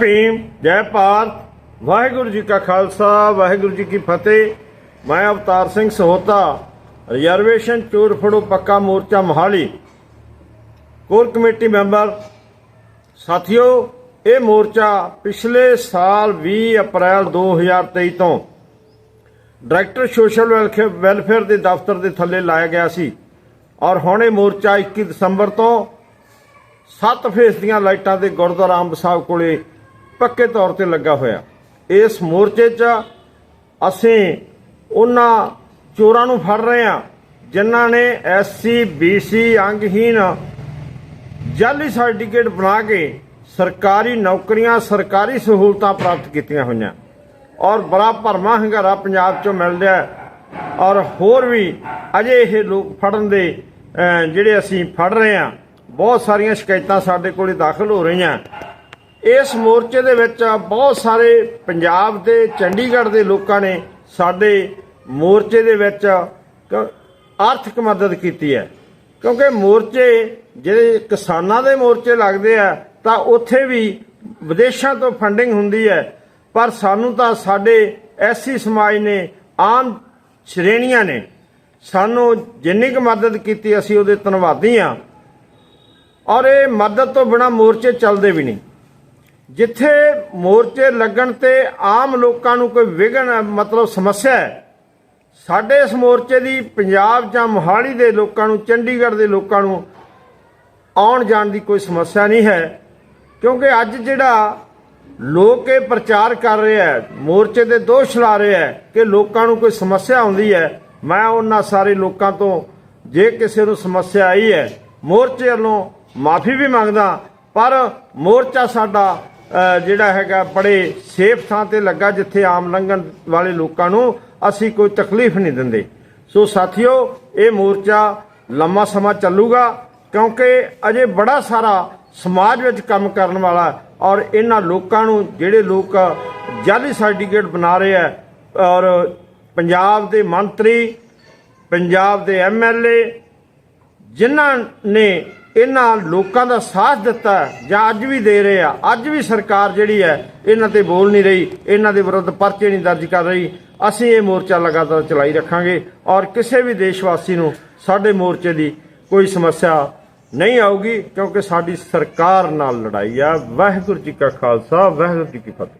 ਭੀਮ, ਜੈ ਭਾਰਤ, ਵਾਹਿਗੁਰੂ ਜੀ ਕਾ ਖਾਲਸਾ, ਵਾਹਿਗੁਰੂ ਜੀ ਕੀ ਫਤਿਹ। ਮੈਂ ਅਵਤਾਰ ਸਿੰਘ ਸਹੋਤਾ, ਰਿਜ਼ਰਵੇਸ਼ਨ ਚੋਰ ਫੜੋ ਪੱਕਾ ਮੋਰਚਾ ਮੋਹਾਲੀ। ਕੋਰ ਕਮੇਟੀ ਮੈਂਬਰ, ਸਾਥੀਓ, ਇਹ ਮੋਰਚਾ ਪਿਛਲੇ ਸਾਲ 20 ਅਪ੍ਰੈਲ 2023 ਤੋਂ ਡਾਇਰੈਕਟਰ ਸੋਸ਼ਲ ਵੈਲਫੇਅਰ ਵੈਲਫੇਅਰ ਦੇ ਦਫ਼ਤਰ ਦੇ ਥੱਲੇ ਲਾਇਆ ਗਿਆ ਸੀ ਔਰ ਹੁਣ ਇਹ ਮੋਰਚਾ 21 ਦਸੰਬਰ ਤੋਂ 7 ਫੇਸ ਦੀਆਂ ਲਾਈਟਾਂ ਦੇ ਗੁਰਦੁਆਰਾ ਅੰਬ ਸਾਹਿਬ ਕੋਲੇ ਪੱਕੇ ਤੌਰ ਤੇ ਲੱਗਾ ਹੋਇਆ। ਇਸ ਮੋਰਚੇ 'ਚ ਅਸੀਂ ਉਹਨਾਂ ਚੋਰਾਂ ਨੂੰ ਫੜ ਰਹੇ ਹਾਂ, ਜਿਨ੍ਹਾਂ ਨੇ ਐਸਸੀ ਬੀਸੀ ਅੰਗਹੀਨ ਜਾਲੀ ਸਰਟੀਫਿਕੇਟ ਬਣਾ ਕੇ ਸਰਕਾਰੀ ਨੌਕਰੀਆਂ, ਸਰਕਾਰੀ ਸਹੂਲਤਾਂ ਪ੍ਰਾਪਤ ਕੀਤੀਆਂ ਹੋਈਆਂ। ਔਰ ਬੜਾ ਭਰਮਾ ਹੰਗਾਰਾ ਪੰਜਾਬ 'ਚੋਂ ਮਿਲ ਰਿਹਾ ਔਰ ਹੋਰ ਵੀ ਅਜੇ ਇਹ ਲੋਕ ਫੜਨ ਦੇ ਜਿਹੜੇ ਅਸੀਂ ਫੜ ਰਹੇ ਹਾਂ, ਬਹੁਤ ਸਾਰੀਆਂ ਸ਼ਿਕਾਇਤਾਂ ਸਾਡੇ ਕੋਲੇ ਦਾਖਲ ਹੋ ਰਹੀਆਂ। ਇਸ ਮੋਰਚੇ ਦੇ ਵਿੱਚ ਬਹੁਤ ਸਾਰੇ ਪੰਜਾਬ ਦੇ, ਚੰਡੀਗੜ੍ਹ ਦੇ ਲੋਕਾਂ ਨੇ ਸਾਡੇ ਮੋਰਚੇ ਦੇ ਵਿੱਚ ਆਰਥਿਕ ਮਦਦ ਕੀਤੀ ਹੈ। ਕਿਉਂਕਿ ਮੋਰਚੇ ਜਿਹੜੇ ਕਿਸਾਨਾਂ ਦੇ ਮੋਰਚੇ ਲੱਗਦੇ ਆ, ਤਾਂ ਉੱਥੇ ਵੀ ਵਿਦੇਸ਼ਾਂ ਤੋਂ ਫੰਡਿੰਗ ਹੁੰਦੀ ਹੈ। ਪਰ ਸਾਨੂੰ ਤਾਂ ਸਾਡੇ ਐਸੀ ਸਮਾਜ ਨੇ, ਆਮ ਸ਼੍ਰੇਣੀਆਂ ਨੇ, ਸਾਨੂੰ ਜਿੰਨੀ ਕੁ ਮਦਦ ਕੀਤੀ ਅਸੀਂ ਉਹਦੇ ਧੰਨਵਾਦੀ ਹਾਂ। ਔਰ ਇਹ ਮਦਦ ਤੋਂ ਬਿਨਾ ਮੋਰਚੇ ਚੱਲਦੇ ਵੀ ਨਹੀਂ। ਜਿੱਥੇ ਮੋਰਚੇ ਲੱਗਣ ਤੇ ਆਮ ਲੋਕਾਂ ਨੂੰ ਕੋਈ ਵਿਘਨ, ਮਤਲਬ ਸਮੱਸਿਆ ਹੈ, ਸਾਡੇ ਇਸ ਮੋਰਚੇ ਦੀ ਪੰਜਾਬ ਜਾਂ ਮੋਹਾਲੀ ਦੇ ਲੋਕਾਂ ਨੂੰ, ਚੰਡੀਗੜ੍ਹ ਦੇ ਲੋਕਾਂ ਨੂੰ ਆਉਣ ਜਾਣ ਦੀ ਕੋਈ ਸਮੱਸਿਆ ਨਹੀਂ ਹੈ, ਕਿਉਂਕਿ ਅੱਜ ਜਿਹੜਾ ਲੋਕ ਇਹ ਪ੍ਰਚਾਰ ਕਰ ਰਿਹਾ ਹੈ, ਮੋਰਚੇ ਦੇ ਦੋਸ਼ ਲਾ ਰਿਹਾ ਹੈ ਕਿ ਲੋਕਾਂ ਨੂੰ ਕੋਈ ਸਮੱਸਿਆ ਆਉਂਦੀ ਹੈ, ਮੈਂ ਉਹਨਾਂ ਸਾਰੇ ਲੋਕਾਂ ਤੋਂ ਜੇ ਕਿਸੇ ਨੂੰ ਸਮੱਸਿਆ ਆਈ ਹੈ, ਮੋਰਚੇ ਵੱਲੋਂ ਮਾਫੀ ਵੀ ਮੰਗਦਾ, ਪਰ ਮੋਰਚਾ ਸਾਡਾ ਜਿਹੜਾ ਹੈਗਾ ਬੜੇ ਸੇਫ ਥਾਂ ਤੇ ਲੱਗਾ ਜਿੱਥੇ ਆਮ ਲੰਘਣ ਵਾਲੇ ਲੋਕਾਂ ਨੂੰ ਅਸੀਂ ਕੋਈ ਤਕਲੀਫ ਨਹੀਂ ਦਿੰਦੇ। ਸੋ ਸਾਥੀਓ, ਇਹ ਮੋਰਚਾ ਲੰਮਾ ਸਮਾਂ ਚੱਲੂਗਾ ਕਿਉਂਕਿ ਅਜੇ ਬੜਾ ਸਾਰਾ ਸਮਾਜ ਵਿੱਚ ਕੰਮ ਕਰਨ ਵਾਲਾ ਔਰ ਇਹਨਾਂ ਲੋਕਾਂ ਨੂੰ ਜਿਹੜੇ ਲੋਕ ਜਾਲੀ ਸਰਟੀਫਿਕੇਟ ਬਣਾ ਰਹੇ ਆ ਔਰ ਪੰਜਾਬ ਦੇ ਮੰਤਰੀ, ਪੰਜਾਬ ਦੇ ਐਮਐਲਏ ਜਿਨ੍ਹਾਂ ਨੇ ਇਹਨਾਂ ਲੋਕਾਂ ਦਾ ਸਾਥ ਦਿੱਤਾ ਜਾਂ ਅੱਜ ਵੀ ਦੇ ਰਹੇ ਆ। ਅੱਜ ਵੀ ਸਰਕਾਰ ਜਿਹੜੀ ਹੈ, ਇਹਨਾਂ ਤੇ ਬੋਲ ਨਹੀਂ ਰਹੀ, ਇਹਨਾਂ ਦੇ ਵਿਰੁੱਧ ਪਰਚੇ ਨਹੀਂ ਦਰਜ ਕਰ ਰਹੀ। ਅਸੀਂ ਇਹ ਮੋਰਚਾ ਲਗਾਤਾਰ ਚਲਾਈ ਰੱਖਾਂਗੇ ਔਰ ਕਿਸੇ ਵੀ ਦੇਸ਼ ਵਾਸੀ ਨੂੰ ਸਾਡੇ ਮੋਰਚੇ ਦੀ ਕੋਈ ਸਮੱਸਿਆ ਨਹੀਂ ਆਊਗੀ, ਕਿਉਂਕਿ ਸਾਡੀ ਸਰਕਾਰ ਨਾਲ ਲੜਾਈ ਆ। ਵਾਹਿਗੁਰੂ ਜੀ ਕਾ ਖਾਲਸਾ, ਵਾਹਿਗੁਰੂ ਜੀ ਕੀ ਫਤਿਹ।